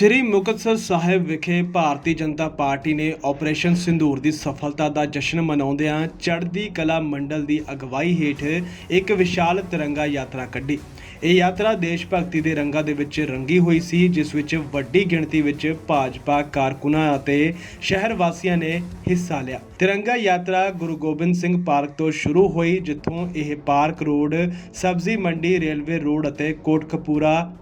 ਸ੍ਰੀ ਮੁਕਤਸਰ ਸਾਹਿਬ ਵਿਖੇ ਭਾਰਤੀ ਜਨਤਾ ਪਾਰਟੀ ਨੇ ਆਪਰੇਸ਼ਨ ਸਿੰਧੂਰ ਦੀ ਸਫਲਤਾ ਦਾ ਜਸ਼ਨ ਮਨਾਉਂਦਿਆਂ ਚੜ੍ਹਦੀ ਕਲਾ ਮੰਡਲ ਦੀ ਅਗਵਾਈ ਹੇਠ ਇੱਕ ਵਿਸ਼ਾਲ ਤਿਰੰਗਾ ਯਾਤਰਾ ਕੱਢੀ। ਇਹ ਯਾਤਰਾ ਦੇਸ਼ ਭਗਤੀ ਦੇ ਰੰਗਾਂ ਦੇ ਵਿੱਚ ਰੰਗੀ ਹੋਈ ਸੀ, ਜਿਸ ਵਿੱਚ ਵੱਡੀ ਗਿਣਤੀ ਵਿੱਚ ਭਾਜਪਾ, ਕਾਰਕੁਨਾਂ ਅਤੇ ਸ਼ਹਿਰ ਵਾਸੀਆਂ ਨੇ ਹਿੱਸਾ ਲਿਆ। ਤਿਰੰਗਾ ਯਾਤਰਾ ਗੁਰੂ ਗੋਬਿੰਦ ਸਿੰਘ ਪਾਰਕ ਤੋਂ ਸ਼ੁਰੂ ਹੋਈ, ਜਿੱਥੋਂ ਇਹ ਪਾਰਕ ਰੋਡ, ਸਬਜ਼ੀ ਮੰਡੀ, ਰੇਲਵੇ ਰੋਡ ਅਤੇ ਕੋਟਕਪੂਰਾ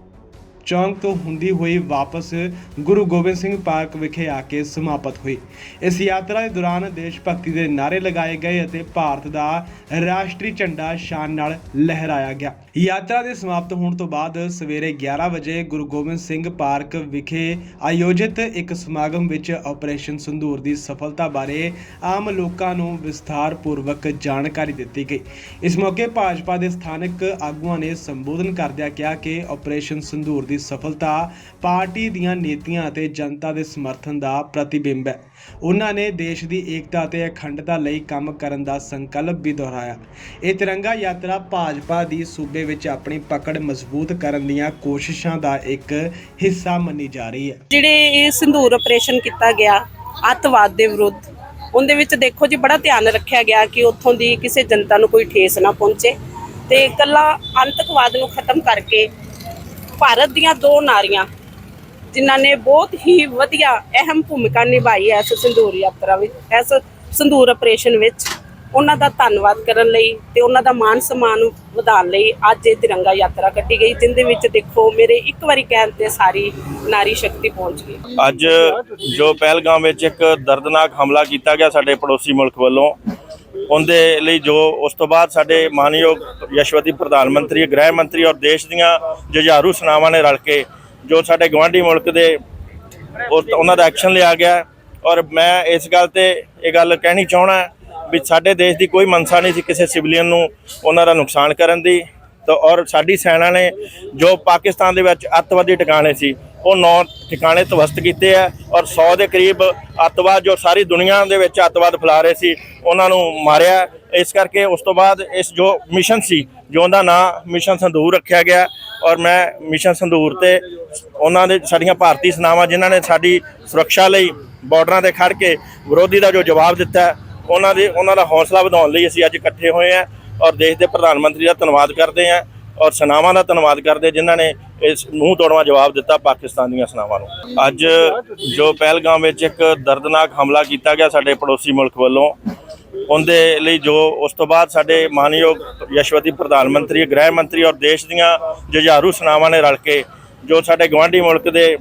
ਚੌਂਕ ਤੋਂ ਹੁੰਦੀ ਹੋਈ ਵਾਪਸ ਗੁਰੂ ਗੋਬਿੰਦ ਸਿੰਘ ਪਾਰਕ ਵਿਖੇ ਆ ਕੇ ਸਮਾਪਤ ਹੋਈ। ਇਸ ਯਾਤਰਾ ਦੇ ਦੌਰਾਨ ਦੇਸ਼ ਭਗਤੀ ਦੇ ਨਾਅਰੇ ਲਗਾਏ ਗਏ ਅਤੇ ਭਾਰਤ ਦਾ ਰਾਸ਼ਟਰੀ ਝੰਡਾ ਸ਼ਾਨ ਨਾਲ ਲਹਿਰਾਇਆ ਗਿਆ। ਯਾਤਰਾ ਦੇ ਸਮਾਪਤ ਹੋਣ ਤੋਂ ਬਾਅਦ ਸਵੇਰੇ 11 ਵਜੇ ਗੁਰੂ ਗੋਬਿੰਦ ਸਿੰਘ ਪਾਰਕ ਵਿਖੇ ਆਯੋਜਿਤ ਇੱਕ ਸਮਾਗਮ ਵਿੱਚ ਆਪਰੇਸ਼ਨ ਸੰਧੂਰ ਦੀ ਸਫਲਤਾ ਬਾਰੇ ਆਮ ਲੋਕਾਂ ਨੂੰ ਵਿਸਥਾਰਪੂਰਵਕ ਜਾਣਕਾਰੀ ਦਿੱਤੀ ਗਈ। ਇਸ ਮੌਕੇ ਭਾਜਪਾ ਦੇ ਸਥਾਨਕ ਆਗੂਆਂ ਨੇ ਸੰਬੋਧਨ ਕਰਦਿਆਂ ਕਿਹਾ ਕਿ ਆਪਰੇਸ਼ਨ ਸੰਧੂਰ ਦੀ ਸਫਲਤਾ ਪਾਰਟੀ ਦੀਆਂ ਨੀਤੀਆਂ ਅਤੇ ਜਨਤਾ ਦੇ ਸਮਰਥਨ ਦਾ ਪ੍ਰਤੀਬਿੰਬ ਹੈ। ਉਹਨਾਂ ਨੇ ਦੇਸ਼ ਦੀ ਏਕਤਾ ਅਤੇ ਅਖੰਡਤਾ ਲਈ ਕੰਮ ਕਰਨ ਦਾ ਸੰਕਲਪ ਵੀ ਦੁਹਰਾਇਆ। ਇਹ ਤਿਰੰਗਾ ਯਾਤਰਾ ਭਾਜਪਾ ਦੀ ਸੂਬੇ ਵਿੱਚ ਆਪਣੀ ਪਕੜ ਮਜ਼ਬੂਤ ਕਰਨ ਦੀਆਂ ਕੋਸ਼ਿਸ਼ਾਂ ਦਾ ਇੱਕ ਹਿੱਸਾ ਮੰਨੀ ਜਾ ਰਹੀ ਹੈ। ਜਿਹੜੇ ਇਹ ਸਿੰਧੂਰ ਆਪਰੇਸ਼ਨ ਕੀਤਾ ਗਿਆ, ਅੱਤਵਾਦ ਦੇ ਵਿਰੁੱਧ, ਉਹਦੇ ਵਿੱਚ ਦੇਖੋ ਜੀ ਬੜਾ ਧਿਆਨ ਰੱਖਿਆ ਗਿਆ ਕਿ ਉੱਥੋਂ ਦੀ ਕਿਸੇ ਜਨਤਾ ਨੂੰ ਕੋਈ ਠੇਸ ਨਾ ਪਹੁੰਚੇ ਤੇ ਇਕੱਲਾ ਅੰਤਕਵਾਦ ਨੂੰ ਖਤਮ ਕਰਕੇ ਭਾਰਤ ਦੀਆਂ ਦੋ ਨਾਰੀਆਂ, ਜਿਨ੍ਹਾਂ ਨੇ ਬਹੁਤ ਹੀ ਵਧੀਆ ਅਹਿਮ ਭੂਮਿਕਾ ਨਿਭਾਈ ਹੈ ਇਸ ਸਿੰਧੂਰ ਯਾਤਰਾ ਵਿੱਚ, ਇਸ ਸਿੰਧੂਰ ਆਪਰੇਸ਼ਨ ਵਿੱਚ। ਉਹਨਾਂ ਦਾ ਧੰਨਵਾਦ ਕਰਨ ਲਈ ਤੇ ਉਹਨਾਂ ਦਾ ਮਾਨ ਸਨਮਾਨ ਵਧਾਉਣ ਲਈ ਅੱਜ ਇਹ ਤਿਰੰਗਾ ਯਾਤਰਾ ਕੱਢੀ ਗਈ, ਜਿੰਦੇ ਵਿੱਚ ਦੇਖੋ ਮੇਰੇ ਇੱਕ ਵਾਰੀ ਕਹਿਣ ਤੇ ਸਾਰੀ ਨਾਰੀ ਸ਼ਕਤੀ ਪਹੁੰਚ ਗਈ। ਅੱਜ ਜੋ ਪਹਿਲਗਾਮ ਵਿੱਚ ਇੱਕ ਦਰਦਨਾਕ ਹਮਲਾ ਕੀਤਾ ਗਿਆ ਸਾਡੇ ਪੜੋਸੀ ਮੁਲਕ ਵੱਲੋਂ ਉਹਦੇ ਲਈ ਜੋ ਉਸ ਤੋਂ ਬਾਅਦ ਸਾਡੇ ਮਾਨਯੋਗ ਯਸ਼ਵਤੀ ਪ੍ਰਧਾਨ ਮੰਤਰੀ, ਗ੍ਰਹਿ ਮੰਤਰੀ ਔਰ ਦੇਸ਼ ਦੀਆਂ ਜੁਝਾਰੂ ਸੈਨਾਵਾਂ ਨੇ ਰਲ ਕੇ ਜੋ ਸਾਡੇ ਗਵਾਂਢੀ ਮੁਲਕ ਦੇ ਉਹ- ਉਹਨਾਂ ਦਾ ਐਕਸ਼ਨ ਲਿਆ ਗਿਆ ਔਰ ਮੈਂ ਇਸ ਗੱਲ ਤੇ ਇਹ ਗੱਲ ਕਹਿਣੀ ਚਾਹਣਾ ਵੀ ਸਾਡੇ ਦੇਸ਼ ਦੀ ਕੋਈ ਮਨਸਾ ਨਹੀਂ ਸੀ ਕਿਸੇ ਸਿਵਲੀਅਨ ਨੂੰ ਉਹਨਾਂ ਦਾ ਨੁਕਸਾਨ ਕਰਨ ਦੀ। ਤਾਂ ਔਰ ਸਾਡੀ ਸੈਨਾ ਨੇ ਜੋ ਪਾਕਿਸਤਾਨ ਦੇ ਵਿੱਚ ਅੱਤਵਾਦੀ ਟਿਕਾਣੇ ਸੀ, ਉਹ ਨੌ ਟਿਕਾਣੇ ਤਵਸਤ ਕੀਤੇ ਆ ਔਰ 100 ਦੇ ਕਰੀਬ ਅੱਤਵਾਦ ਜੋ ਸਾਰੀ ਦੁਨੀਆ ਦੇ ਵਿੱਚ ਅੱਤਵਾਦ ਫੈਲਾ ਰਹੇ ਸੀ, ਉਹਨਾਂ ਨੂੰ ਮਾਰਿਆ। ਇਸ ਕਰਕੇ ਉਸ ਤੋਂ ਬਾਅਦ ਇਸ ਜੋ ਮਿਸ਼ਨ ਸੀ, ਜੋ ਉਹਦਾ ਨਾਂ ਮਿਸ਼ਨ ਸੰਧੂਰ ਰੱਖਿਆ ਗਿਆ ਔਰ ਮੈਂ ਮਿਸ਼ਨ ਸੰਧੂਰ ਤੇ ਉਹਨਾਂ ਦੇ ਸਾਡੀਆਂ ਭਾਰਤੀ ਸੈਨਾਵਾਂ ਜਿਨ੍ਹਾਂ ਨੇ ਸਾਡੀ ਸੁਰੱਖਿਆ ਲਈ ਬਾਰਡਰਾਂ ਤੇ ਖੜ ਕੇ ਵਿਰੋਧੀ ਦਾ ਜੋ ਜਵਾਬ ਦਿੱਤਾ, ਉਹਨਾਂ ਦੇ, ਉਹਨਾਂ ਦਾ ਹੌਸਲਾ ਵਧਾਉਣ ਲਈ ਅਸੀਂ ਅੱਜ ਇਕੱਠੇ ਹੋਏ ਹਾਂ ਔਰ ਦੇਸ਼ ਦੇ ਪ੍ਰਧਾਨ ਮੰਤਰੀ ਦਾ ਧੰਨਵਾਦ ਕਰਦੇ ਹਾਂ ਔਰ ਸੈਨਾਵਾਂ ਦਾ ਧੰਨਵਾਦ ਕਰਦੇ ਜਿਨ੍ਹਾਂ ਨੇ ਇਸ ਮੂੰਹ ਤੋੜਵਾ ਜਵਾਬ ਦਿੱਤਾ ਪਾਕਿਸਤਾਨ ਦੀਆਂ ਸੈਨਾਵਾਂ ਨੂੰ। ਅੱਜ ਜੋ ਪਹਿਲਗਾਮ ਵਿੱਚ ਇੱਕ ਦਰਦਨਾਕ ਹਮਲਾ ਕੀਤਾ ਗਿਆ ਸਾਡੇ ਪੜੋਸੀ ਮੁਲਕ ਵੱਲੋਂ, ਉਹਦੇ ਲਈ ਜੋ ਉਸ ਤੋਂ ਬਾਅਦ ਸਾਡੇ ਮਾਨਯੋਗ ਯਸ਼ਵਤੀ ਪ੍ਰਧਾਨ ਮੰਤਰੀ, ਗ੍ਰਹਿ ਮੰਤਰੀ ਔਰ ਦੇਸ਼ ਦੀਆਂ ਜੁਝਾਰੂ ਸੈਨਾਵਾਂ ਨੇ ਰਲ ਕੇ ਜੋ ਸਾਡੇ ਗਵਾਂਢੀ ਮੁਲਕ ਦੇ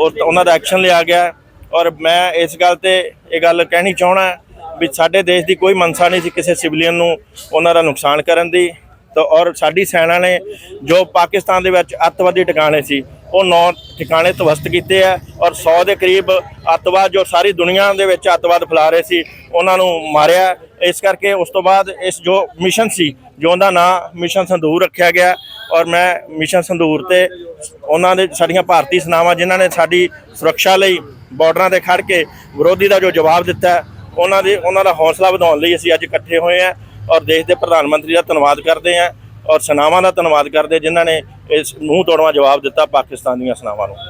ਉਹ- ਉਹਨਾਂ ਦਾ ਐਕਸ਼ਨ ਲਿਆ ਗਿਆ। ਔਰ ਮੈਂ ਇਸ ਗੱਲ ਤੇ ਇਹ ਗੱਲ ਕਹਿਣੀ ਚਾਹਣਾ ਵੀ ਸਾਡੇ ਦੇਸ਼ ਦੀ ਕੋਈ ਮਨਸਾ ਨਹੀਂ ਸੀ ਕਿਸੇ ਸਿਵਲੀਅਨ ਨੂੰ ਉਹਨਾਂ ਦਾ ਨੁਕਸਾਨ ਕਰਨ ਦੀ। ਤਾਂ ਔਰ ਸਾਡੀ ਸੈਨਾ ਨੇ ਜੋ ਪਾਕਿਸਤਾਨ ਦੇ ਵਿੱਚ ਅੱਤਵਾਦੀ ਟਿਕਾਣੇ ਸੀ, ਉਹ ਨੌ ਟਿਕਾਣੇ ਤਵਸਤ ਕੀਤੇ ਆ ਔਰ 100 ਦੇ ਕਰੀਬ ਅੱਤਵਾਦ ਜੋ ਸਾਰੀ ਦੁਨੀਆ ਦੇ ਵਿੱਚ ਅੱਤਵਾਦ ਫੈਲਾ ਰਹੇ ਸੀ, ਉਹਨਾਂ ਨੂੰ ਮਾਰਿਆ। ਇਸ ਕਰਕੇ ਉਸ ਤੋਂ ਬਾਅਦ ਇਸ ਜੋ ਮਿਸ਼ਨ ਸੀ, ਜੋ ਉਹਦਾ ਨਾਂ ਮਿਸ਼ਨ ਸੰਧੂਰ ਰੱਖਿਆ ਗਿਆ ਔਰ ਮੈਂ ਮਿਸ਼ਨ ਸੰਧੂਰ ਤੇ ਉਹਨਾਂ ਦੇ ਸਾਡੀਆਂ ਭਾਰਤੀ ਸੈਨਾਵਾਂ ਜਿਨ੍ਹਾਂ ਨੇ ਸਾਡੀ ਸੁਰੱਖਿਆ ਲਈ ਬਾਰਡਰਾਂ ਤੇ ਖੜ ਕੇ ਵਿਰੋਧੀ ਦਾ ਜੋ ਜਵਾਬ ਦਿੱਤਾ ਉਹਨਾਂ ਦੇ ਉਹਨਾਂ ਦਾ ਹੌਸਲਾ ਵਧਾਉਣ ਲਈ ਅਸੀਂ ਅੱਜ ਇਕੱਠੇ ਹੋਏ ਹਾਂ ਔਰ ਦੇਸ਼ ਦੇ ਪ੍ਰਧਾਨ ਮੰਤਰੀ ਦਾ ਧੰਨਵਾਦ ਕਰਦੇ ਹਾਂ ਔਰ ਸੈਨਾਵਾਂ ਦਾ ਧੰਨਵਾਦ ਕਰਦੇ ਜਿਨ੍ਹਾਂ ਨੇ ਇਸ ਮੂੰਹ ਤੋੜਵਾ ਜਵਾਬ ਦਿੱਤਾ ਪਾਕਿਸਤਾਨ ਦੀਆਂ ਸੈਨਾਵਾਂ ਨੂੰ।